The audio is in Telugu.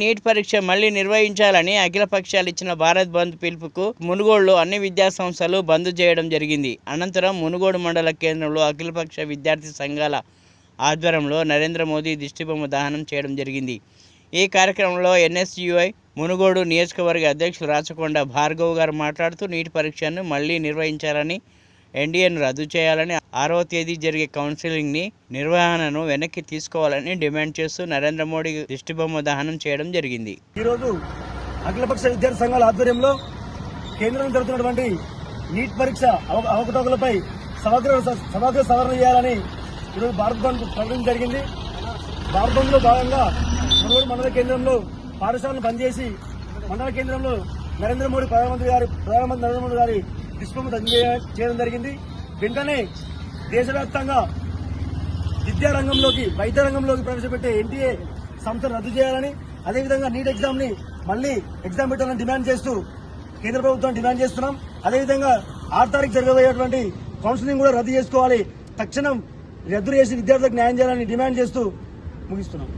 నీట్ పరీక్ష మళ్ళీ నిర్వహించాలని అఖిల పక్షాలు ఇచ్చిన భారత్ బంద్ పిలుపుకు మునుగోడులో అన్ని విద్యా సంస్థలు బంద్ చేయడం జరిగింది. అనంతరం మునుగోడు మండల కేంద్రంలో అఖిలపక్ష విద్యార్థి సంఘాల ఆధ్వర్యంలో నరేంద్ర మోదీ దిష్టిబొమ్మ దహనం చేయడం జరిగింది. ఈ కార్యక్రమంలో ఎన్ఎస్యుఐ మునుగోడు నియోజకవర్గ అధ్యక్షులు రాచకొండ భార్గవ్ గారు మాట్లాడుతూ నీటి పరీక్షను మళ్ళీ నిర్వహించాలని ఎన్డీఏను రద్దు చేయాలని ఆరవ తేదీ జరిగే కౌన్సిలింగ్ని నిర్వహణను వెనక్కి తీసుకోవాలని డిమాండ్ చేస్తూ నరేంద్ర మోడీ దిష్టిబొమ్మ దహనం చేయడం జరిగింది. ఈరోజు అఖిలపక్ష విద్యార్థి సంఘాల ఆధ్వర్యంలో కేంద్రం జరుగుతున్నటువంటి నీట్ పరీక్ష అవకతవకలపై సమగ్ర సమగ్ర సవరణ చేయాలని ఈరోజు భారత బంద్ జరిగింది. భారత భాగంగా మునుగోడు మండల కేంద్రంలో పాఠశాలను బంద్ చేసి మండల కేంద్రంలో నరేంద్ర మోడీ ప్రధానమంత్రి గారి ప్రధానమంత్రి నరేంద్ర మోడీ గారి దిష్టిబొమ్మ చేయడం జరిగింది. వెంటనే దేశవ్యాప్తంగా విద్యా రంగంలోకి వైద్య రంగంలోకి ప్రవేశపెట్టే ఎన్టీఏ సంస్థను రద్దు చేయాలని అదేవిధంగా నీట్ ఎగ్జామ్ని మళ్ళీ ఎగ్జామ్ పెట్టాలని డిమాండ్ చేస్తూ కేంద్ర ప్రభుత్వం డిమాండ్ చేస్తున్నాం. అదేవిధంగా ఆరు తారీఖు జరగబోయేటువంటి కౌన్సిలింగ్ కూడా రద్దు చేసుకోవాలి. తక్షణం రద్దు చేసి విద్యార్థులకు న్యాయం చేయాలని డిమాండ్ చేస్తూ ముగిస్తున్నాం.